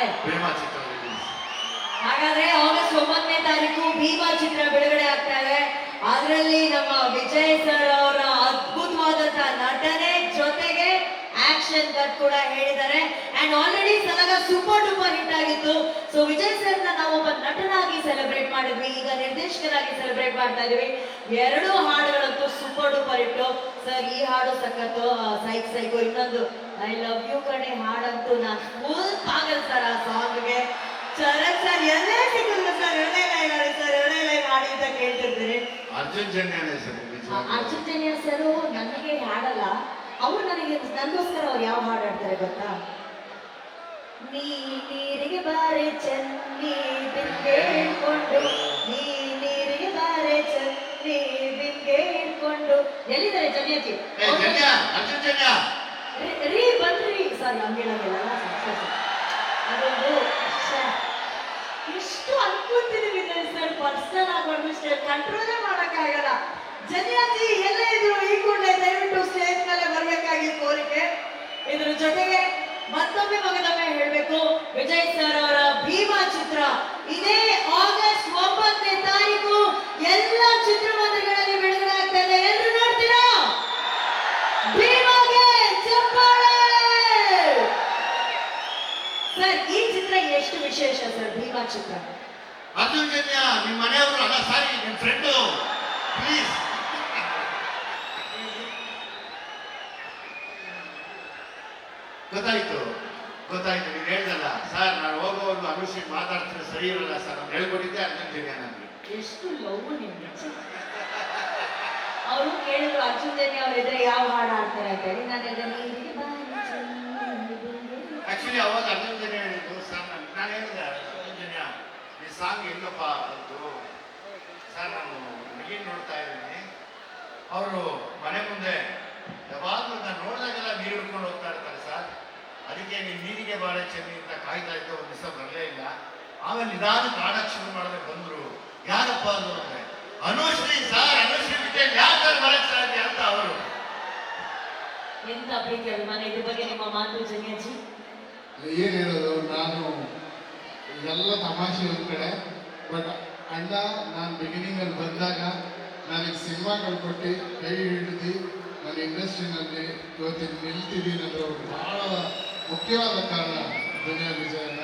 ನಾಳೆ ಪ್ರೇಮ ಚಿತ್ರ ರಿಲೀಸ್ ಹಾಗಾದ್ರೆ ಆಗಸ್ಟ್ ಒಂಬತ್ತನೇ ತಾರೀಕು ಭೀಮಾ ಚಿತ್ರ ಬಿಡುಗಡೆ ಆಗ್ತಾ ಇದೆ. ಅದರಲ್ಲಿ ನಮ್ಮ ವಿಜಯ್ ಸರ್ ಅವರ ಅದ್ಭುತವಾದಂತಹ ನಟನೆ ಜೊತೆಗೆ ಆಕ್ಷನ್ ಕಟ್ ಕೂಡ ಹೇಳಿದ್ದಾರೆ. And already Salaga super duper hit ಆಗಿತ್ತು. ಸೊ ವಿಜಯ್ ಸರ್ ನಾವು ಒಬ್ಬ ನಟನಾಗಿ ಸೆಲೆಬ್ರೇಟ್ ಮಾಡಿದ್ವಿ. ಈಗ ನಿರ್ದೇಶಕರಾಗಿ ಸೆಲೆಬ್ರೇಟ್ ಮಾಡ್ತಾ ಇದೀವಿ. ಎರಡು ಹಾಡುಗಳಂತೂ ಸೂಪರ್ ಡೂಪರ್ ಇಟ್ಟು ಸರ್ ಈ ಹಾಡು ಸಖತ್ತು ಸೈಕ್ ಸೈಕು ಇನ್ನೊಂದು ಐ ಲವ್ ಯು ಕಡೆ ಹಾಡಂತೂ ನಾನು ಫುಲ್ ಪಾಗಲ್ ಸರ್ ಆ ಸಾಂಗ್ಗೆ. ಶರತ್ ಸರ್ ಎಲ್ಲೇ ಸಿಕ್ಕಿದ್ರು ಸರ್ ಎರಡೇ ಲೈನ್ ಸರ್ ಎರಡೇ ಲೈನ್ ಆಡಿ ಅಂತ ಕೇಳ್ತಿರ್ತೀರಿ. ಅರ್ಜುನ್ ಜನ್ಯನೇ ಸರ್ ಅರ್ಜುನ್ ಜನ್ಯ ಸರ್ ನನಗೆ ಹಾಡಲ್ಲ. ಅವ್ರು ನನಗೆ ನನಗೋಸ್ಕರ ಅವ್ರು ಯಾವ ಹಾಡು ಹಾಡ್ತಾರೆ ಗೊತ್ತಾ? ನೀ ನೀರಿಗೆ ಬಾರೆ ಚನ್ನಿ ಹಿಡ್ಕೊಂಡು ನೀ ನೀರಿಗೆ ಬಾರೆ ಚನ್ನಿ ಬಿಂಗೆ ಹಿಡ್ಕೊಂಡು. ಎಲ್ಲಿದ್ದಾರೆ ಜನ್ಯಾಜಿ ಅರ್ಜುನ್ ಜನ್ಯ. ರೀ- ಬಂದ್ರಿ. ಸರ್ ಹೇಳಂಗಿಲ್ಲ ಅದೊಂದು. ಎಷ್ಟು ಅನ್ಕೊಂತೀನಿ ವಿಜಯ್ ಸರ್ ಪರ್ಸನಲ್ ಆಗಿ ಕಂಟ್ರೋಲೇ ಮಾಡೋಕ್ಕಾಗಲ್ಲ. ಜನಿಯಾಜಿ, ಎಲ್ಲೇ ಇದ್ರು ಈ ಕೂಡಲೇ ದಯವಿಟ್ಟು ಸ್ಟೇಜ್ ಮೇಲೆ ಬರಬೇಕಾಗಿ ಕೋರಿಕೆ. ಇದ್ರ ಜೊತೆಗೆ ಮತ್ತೊಮ್ಮೆ ಮಗದೊಮ್ಮೆ ಹೇಳ್ಬೇಕು ವಿಜಯ್ ಸರ್ ಅವರ ಭೀಮಾ ಚಿತ್ರ ಇದೇ ಆಗಸ್ಟ್ ಒಂಬತ್ತನೇ ತಾರೀಕು ಎಲ್ಲ ಚಿತ್ರಮಂದಿರಗಳಲ್ಲಿ ಬಿಡುಗಡೆ ಆಗ್ತಾ ಇದೆ ಎಲ್ರು ನೋಡ್ತೀರಾ ಭೀಮಾಗೆ ಚಪ್ಪಾಳೆ ಸರ್ ಈ ಚಿತ್ರ ಎಷ್ಟು ವಿಶೇಷ ಭೀಮಾ ಚಿತ್ರ ಅರ್ಜುನ್ ಜನ್ಯ ನಿಮ್ಮ ಮನೆಯವರು ಅಲ್ಲ ಸಾರಿ ನಿಮ್ಮ ಫ್ರೆಂಡು ಪ್ಲೀಸ್ ಗೊತ್ತಾಯ್ತು ಗೊತ್ತಾಯ್ತು ನೀವು ಹೇಳ್ದಲ್ಲ. ಸರ್ ನಾನು ಹೋಗೋವರೆಗೂ ಅನುಷಿ ಮಾತಾಡ್ತೀನಿ ಸರಿ ಇರಲ್ಲ ಸರ್ ನಾನು ಹೇಳ್ಕೊಟ್ಟಿದ್ದೆ ಅರ್ಜುನ್ ಜನ್ಯ ನನಗೆ ಎಷ್ಟು ಲವ್ ನಿಮ್ಗೆ ಅವರು ಕೇಳಿದ್ರು ಅರ್ಜುನ್ ಜನ್ಯ ಅವ್ರ ಎದುರು ಯಾವ ಹಾಡು ಹಾಡ್ತಾರೆ ಅಂತ ಹೇಳಿ ನಾನು ಹೇಳಿದೆ, ನೀರಿಗೆ ಬಾರಿ ಚೆನ್ನಿ ಬಿಂಗೆ. ಆಕ್ಚುಲಿ ಅವಾಗ ಅರ್ಜುನ್ ಜನ್ಯ ಹೇಳಿದ್ದು ಸರ್ ನಾನು ನಾನು ಹೇಳಿದೆ ಅರ್ಜುನ್ ಜನ್ಯ ಎಲ್ಲಪ್ಪ ಅದು ಸರ್ ನಾನು ಹುಡುಗಿನ ನೋಡ್ತಾ ಇದ್ದೀನಿ. ಅವರು ಮನೆ ಮುಂದೆ ಯಾವಾಗಲೂ ನಾನು ನೋಡಿದಾಗೆಲ್ಲ ನೀರು ಹಿಡ್ಕೊಂಡು ಹೋಗ್ತಾ ಇರ್ತಾರೆ ಸರ್. ಅದಕ್ಕೆ ನೀವು ನೀರಿಗೆ ಬಾಳೆ ಚೆನ್ನಿ ಅಂತ ಕಾಯ್ತಾ ಇದ್ದೆ ಒಂದು ದಿವಸ ಬರಲೇ ಇಲ್ಲ. ಆಮೇಲೆ ನಿಧಾನ ಕಾಡಕ್ಕೆ ಶುರು ಮಾಡಿದ್ರೆ ಬಂದರು. ಯಾರಪ್ಪ ಅದು ಅಂದರೆ ಅನುಶ್ರೀ ಸರ್ ಅನುಶ್ರೀ ಬಿಟ್ಟೆ ಯಾಕೆ ಬಾಳೆ ಸಾಧ್ಯ ಅಂತ ಅವರು. ಎಂತ ಪ್ರೀತಿ ಅಭಿಮಾನ? ಇದ್ರ ಬಗ್ಗೆ ನಿಮ್ಮ ಮಾತು ಜನ್ಯಜಿ ಏನ್ ಹೇಳೋದು ನಾನು ಎಲ್ಲ ತಮಾಷೆ ಒಂದ್ ಕಡೆ. ಬಟ್ ಅಣ್ಣ ನಾನು ಬಿಗಿನಿಂಗಲ್ಲಿ ಬಂದಾಗ ನನಗೆ ಸಿನಿಮಾಗಳು ಕೊಟ್ಟು ಕೈ ಹಿಡಿದು ನನ್ನ ಇಂಡಸ್ಟ್ರಿನಲ್ಲಿ ಇವತ್ತಿನ ನಿಲ್ತಿದ್ದೀನಿ ಅಂದ್ರೆ ಬಹಳ ಮುಖ್ಯವಾದ ಕಾರಣ ದುನಿಯಾ ವಿಜಯನ.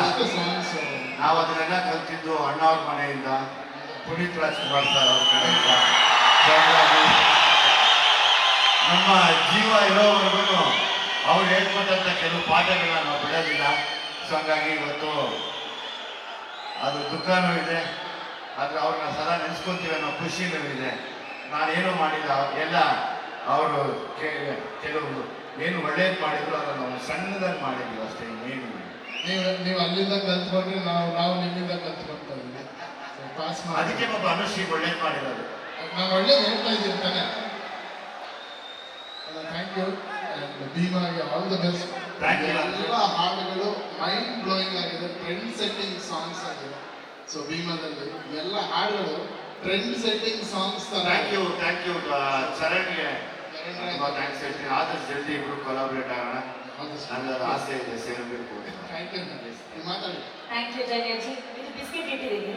ಅಷ್ಟು ಸಾಂಗ್ಸ್ ನಾವು ಅದನ್ನೆಲ್ಲ ಕಲ್ತಿದ್ದು ಅಣ್ಣವ್ರ ಮನೆಯಿಂದ. ಪುನೀತ್ ರಾಜ್ಕುಮಾರ್ ಸರ್ ಅವ್ರ ಕಡೆಯಿಂದ ನಮ್ಮ ಜೀವ ಇರೋವರೆಗೂ ಅವ್ರು ಹೇಳ್ಕೊಟ್ಟಂತ ಕೆಲವು ಪಾಠಗಳನ್ನ ನಾವು ಬಿಡೋದಿಲ್ಲ. ಸೊ ಹಂಗಾಗಿ ಇವತ್ತು ಅದು ದುಃಖನೂ ಇದೆ ಆದರೆ ಅವ್ರನ್ನ ಸದಾ ನೆನೆಸ್ಕೊಂತೀವಿ ಅನ್ನೋ ಖುಷಿನೂ ಇದೆ. ನಾನೇನು ಮಾಡಿಲ್ಲ ಎಲ್ಲ ಅವರು ಕೆಲವೊಂದು ಏನು ಒಳ್ಳೇದು ಮಾಡಿದ್ರು ಅದನ್ನು ನಾವು ಸಣ್ಣದಾಗಿ ಮಾಡಿದ್ವಿ ಅಷ್ಟೇ ಏನು ನೀವು ನೀವು ಅಲ್ಲಿಂದ ಕಲ್ತ್ಕೊಂಡ್ರೆ ನಾವು ನಾವು ನಿಮ್ಮಿಂದ ಕಲ್ತ್ಕೊಂತ ಇದ್ದೀವಿ. ಪಾಸ್ ಅದಕ್ಕೆ ಮಾಡಿ. ಒಬ್ಬ ಅನುಶ್ರೀ ಒಳ್ಳೇದು ಮಾಡಿರೋದು. ನಾನು ಒಳ್ಳೇದು ಹೇಳ್ತಾ ಇದ್ದೀನಿ ತಾನೆ. ಥ್ಯಾಂಕ್ ಯು ಭೀಮಾಗೆ ಆಲ್ ದ ಬೆಸ್ಟ್ ಎಲ್ಲ ಹಾಡುಗಳು ಮೈಂಡ್ ಬ್ಲೋಯಿಂಗ್ ಆಗಿದೆ ಟ್ರೆಂಡ್ ಸೆಟ್ಟಿಂಗ್ ಸಾಂಗ್ಸ್ ಆಗಿದೆ. ಸೊ ಭೀಮಾದಲ್ಲಿ ಎಲ್ಲ ಹಾಡುಗಳು trend setting songs thank you thank you ಚರಣ್ಗೆ ತುಂಬ ಥ್ಯಾಂಕ್ಸ್ ಹೇಳ್ತೀನಿ ಆದಷ್ಟು ಜಲ್ದಿ ಇಬ್ರು ಕೊಲಾಬ್ರೇಟ್ ಆಗೋಣ. ನನ್ನ ಆಸೆ ಇದೆ ಸೇರಬೇಕು ಥ್ಯಾಂಕ್ ಯು ಮಾತಾಡಿ. ಥ್ಯಾಂಕ್ ಯು ಜಯಜಿ ಬಿಸ್ಕೆಟ್ ಇಟ್ಟಿದ್ದೀನಿ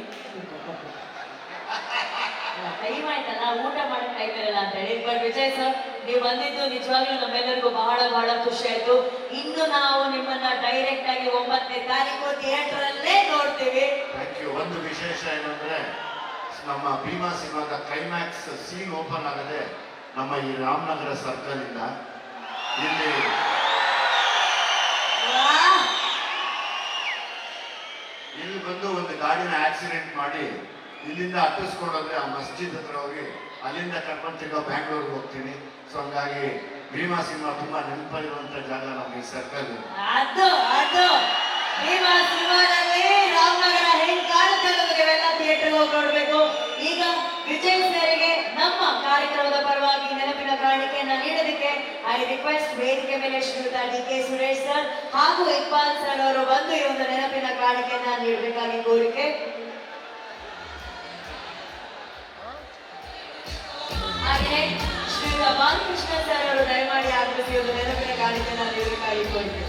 ಟೈಮ್ ಆಯ್ತಲ್ಲ ಊಟ ಮಾಡೋ ಟೈಮ್ ಇರಲ್ಲ ಅಂತ ಹೇಳಿ. ಬಟ್ ವಿಜಯ್ ಸರ್ ನೀವು ಬಂದಿದ್ದು ನಿಜವಾಗ್ಲೂ ನಮ್ಮೆಲ್ಲರಿಗೂ ಬಹಳ ಬಹಳ ಖುಷಿ ಆಯ್ತು. ಇನ್ನು ನಾವು ನಿಮ್ಮನ್ನ ಡೈರೆಕ್ಟ್ ಆಗಿ ಒಂಬತ್ತನೇ ತಾರೀಕು ಥಿಯೇಟರ್ ಅಲ್ಲೇ ನೋಡ್ತೀವಿ. ಒಂದು ವಿಶೇಷ ಏನಂದ್ರೆ ನಮ್ಮ ಭೀಮಾ ಸಿನಿಮಾದ ಕ್ಲೈಮ್ಯಾಕ್ಸ್ ಸೀನ್ ಓಪನ್ ಆಗದೆ ನಮ್ಮ ಈ ರಾಮನಗರ ಸರ್ಕಲ್ ಇಂದ ಇಲ್ಲಿ! ಇಲ್ಲಿ ಬಂದು ಒಂದು ಗಾಡಿನ ಆಕ್ಸಿಡೆಂಟ್ ಮಾಡಿ ಇಲ್ಲಿಂದ ಅಟ್ಟಿಸ್ಕೊಂಡ್ರೆ ಹೋದ್ರೆ ಆ ಮಸ್ಜಿದ್ ಹತ್ರ ಹೋಗಿ ಅಲ್ಲಿಂದ ಕರ್ಕೊಂಡು ತಿರ್ಗೋ ಬ್ಯಾಂಗ್ಳೂರ್ಗೆ ಹೋಗ್ತೀನಿ. ಸೊ ಹಂಗಾಗಿ ಭೀಮಾ ಸಿನಿಮಾ ತುಂಬಾ ನೆನಪಲ್ಲಿರುವಂತ ಜಾಗ ನಮ್ಗೆ ಸರ್ಕಲ್. ಅದು ಅದು. ಭೀಮಾ ಸಿನಿಮಾದಲ್ಲಿ ರಾಮನಗರ ಹೆಂಗ್ ನೀವೆಲ್ಲ ಥಿಯೇಟರ್ ನೋಡ್ಬೇಕು. ಈಗ ವಿಜಯ್ ನಮ್ಮ ಕಾರ್ಯಕ್ರಮದ ಪರವಾಗಿ ನೆನಪಿನ ಕಾಣಿಕೆಯನ್ನ ನೀಡೋದಕ್ಕೆ ಐ ರಿಕ್ವೆಸ್ಟ್ ವೇದಿಕೆ ಮೇಲೆ ಶ್ರೀಯುತ ಡಿ ಕೆ ಸುರೇಶ್ ಸರ್ ಹಾಗೂ ಇಕ್ಬಾಲ್ ಸರ್ ಅವರು ಬಂದು ಈ ಒಂದು ನೆನಪಿನ ಕಾಣಿಕೆಯನ್ನ ನೀಡಬೇಕಾಗಿ ಕೋರಿಕೆ. ಬಾಲಕೃಷ್ಣ ಸರ್ ಅವರು ದಯಮಾಡಿ ಆಗಮಿಸಿ ಒಂದು ನೆನಪಿನ ಕಾಣಿಕೆಯನ್ನ ನೀಡಬೇಕಾಗಿ ಕೋರಿಕೆ